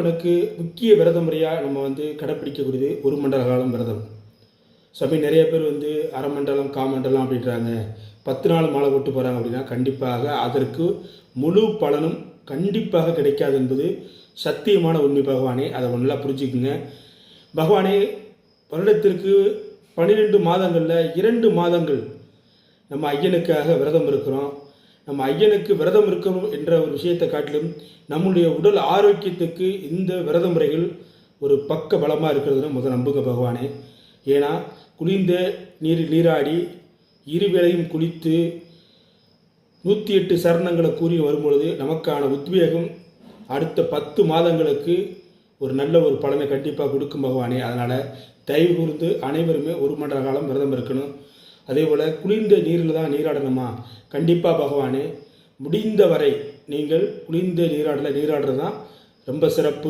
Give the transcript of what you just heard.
உனக்கு முக்கிய விரத முறையாக நம்ம வந்து கடைப்பிடிக்கக்கூடியது ஒரு மண்டல காலம் விரதம். சபை நிறைய பேர் வந்து அரைமண்டலம் காமண்டலம் அப்படின்றாங்க. பத்து நாள் மாலை போட்டு போகிறாங்க அப்படின்னா கண்டிப்பாக அதற்கு முழு பலனும் கண்டிப்பாக கிடைக்காது என்பது சத்தியமான உண்மை. பகவானே அதை நல்லா புரிஞ்சுக்குங்க. பகவானே வருடத்திற்கு பன்னிரெண்டு மாதங்களில் இரண்டு மாதங்கள் நம்ம ஐயனுக்காக விரதம் இருக்கிறோம். நம்ம ஐயனுக்கு விரதம் இருக்கணும் என்ற ஒரு விஷயத்தை காட்டிலும் நம்முடைய உடல் ஆரோக்கியத்துக்கு இந்த விரத முறைகள் ஒரு பக்க பலமாக இருக்கிறதுன்னு முதல் நம்புங்க பகவானே. ஏன்னா குளிர்ந்த நீர் நீராடி இருவேளையும் குளித்து நூற்றி எட்டு சரணங்களை கூறி வரும்பொழுது நமக்கான உத்வேகம் அடுத்த பத்து மாதங்களுக்கு ஒரு நல்ல ஒரு பலனை கண்டிப்பாக கொடுக்கும் பகவானே. அதனால் தயவு கூர்ந்து அனைவருமே ஒரு மண்டல காலம் விரதம் இருக்கணும். அதே போல் குளிர்ந்த நீரில் தான் நீராடணுமா? கண்டிப்பாக பகவானே. முடிந்த வரை நீங்கள் குளிர்ந்த நீராடல நீராடுறது தான் ரொம்ப சிறப்பு.